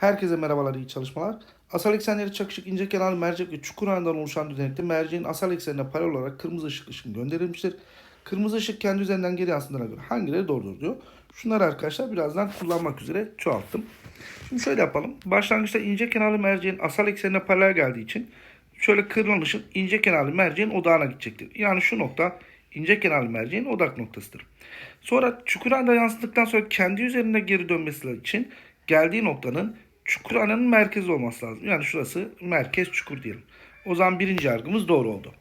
Herkese merhabalar, iyi çalışmalar. Asal eksenleri çakışık, ince kenarlı mercek ve çukur ağından oluşan düzenekte merceğin asal eksenine paralel olarak kırmızı ışık ışın gönderilmiştir. Kırmızı ışık kendi üzerinden geri yansıdığına göre hangileri doğrudur diyor. Şunları arkadaşlar birazdan kullanmak üzere çoğalttım. Şimdi şöyle yapalım. Başlangıçta ince kenarlı merceğin asal eksenine paralel geldiği için şöyle kırılan ışın ince kenarlı merceğin odağına gidecektir. Yani şu nokta ince kenarlı merceğin odak noktasıdır. Sonra çukur ağına yansıdıktan sonra kendi üzerine geri dönmesi için geldiği noktanın çukur ağının merkezi olması lazım. Yani şurası merkez çukur diyelim. O zaman birinci yargımız doğru oldu.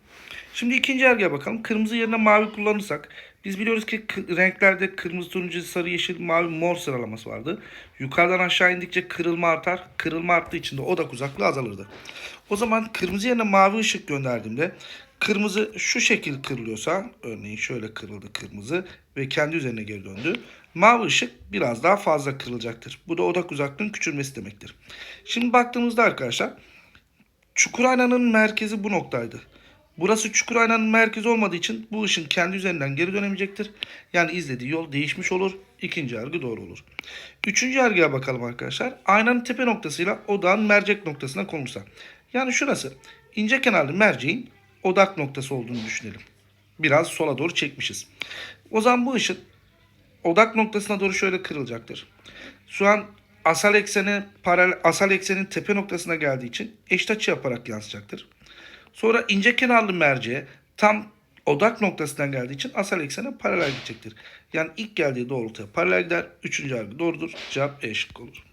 Şimdi ikinci yargıya bakalım. Kırmızı yerine mavi kullanırsak biz biliyoruz ki renklerde kırmızı, turuncu, sarı, yeşil, mavi, mor sıralaması vardı. Yukarıdan aşağı indikçe kırılma artar. Kırılma arttığı için de odak uzaklığı azalırdı. O zaman kırmızı yerine mavi ışık gönderdiğimde kırmızı şu şekil kırılıyorsa örneğin şöyle kırıldı kırmızı ve kendi üzerine geri döndü. Mavi ışık biraz daha fazla kırılacaktır. Bu da odak uzaklığının küçülmesi demektir. Şimdi baktığımızda arkadaşlar çukur aynanın merkezi bu noktaydı. Burası çukur aynanın merkezi olmadığı için bu ışın kendi üzerinden geri dönemeyecektir. Yani izlediği yol değişmiş olur. İkinci yargı doğru olur. Üçüncü yargıya bakalım arkadaşlar. Aynanın tepe noktasıyla odağın mercek noktasına konulsa. Yani şurası ince kenarlı merceğin odak noktası olduğunu düşünelim. Biraz sola doğru çekmişiz. O zaman bu ışın odak noktasına doğru şöyle kırılacaktır. Şu an asal ekseni paralel asal eksenin tepe noktasına geldiği için eşit açı yaparak yansıyacaktır. Sonra ince kenarlı merceğe tam odak noktasından geldiği için asal eksene paralel gidecektir. Yani ilk geldiği doğrultuya paralel gider. Üçüncü yargı doğrudur. Cevap E şıkkı olur.